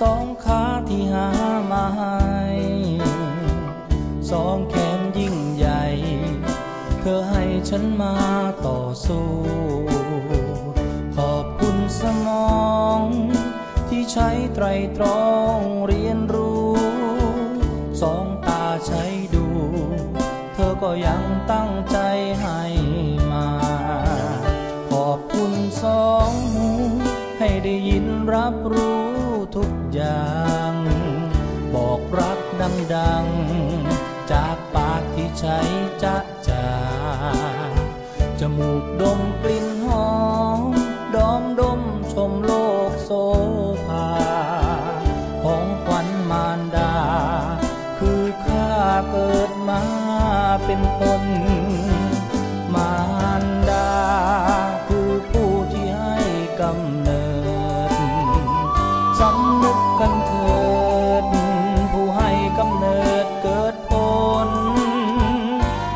สองขาที่หามาให้สองแขนยิ่งใหญ่ เธอให้ฉันมาต่อสู้ ที่ใช้ไตรตรองเรียนรู้ สองตาใช้ดู เธอก็ยังตั้งใจให้มา ขอบคุณสองหูให้ได้ยินรับรู้ทุกอย่าง บอกรักดังๆ จากปากที่ใช้จะจาจมูกดมกลิ่น เกิดมาเป็นคนมารดาคือผู้ที่ให้กำเนิดสำนึกกันเถิด ผู้ให้กำเนิดเกิดผล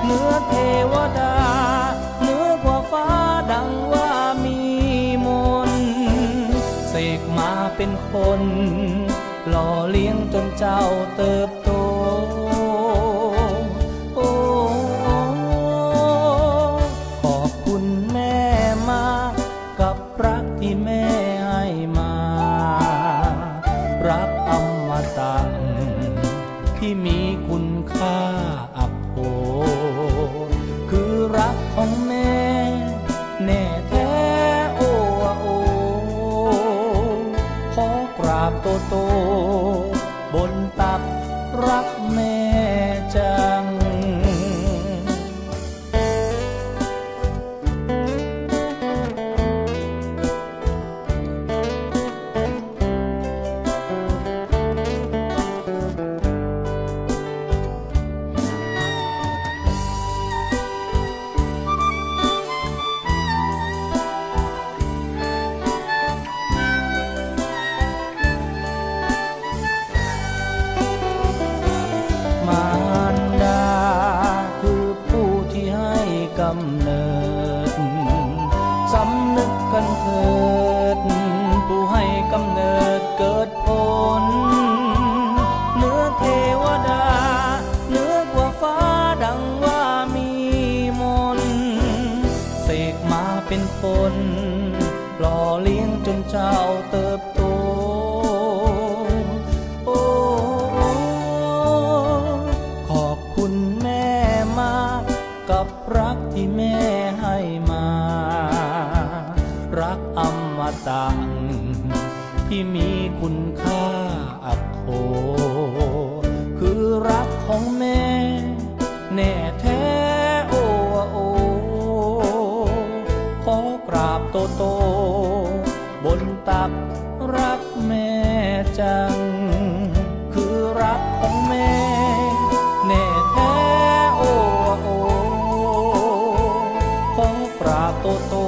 เนือเทวดาเนือกว่าฟ้าดังว่ามีมนต์เสกมาเป็นคน หล่อเลี้ยงจนเจ้าเติบโตาบโตโต บนตักรักแม่ำเนิด สำนึกกันเถิด ผู้ให้กำเนิดเกิดผลเหนือเทวดาเหนือกว่าฟ้าดังว่ามีมนต์เสกมาเป็นคนหล่อเลี้ยงจนเจ้าเติ แม่ให้มา รักอมตะที่มีคุณค่าอักโขคือรักของแม่ แน่แท้โอโอ ขอกราบโตโต บนตักรักแม่จัง ท้โ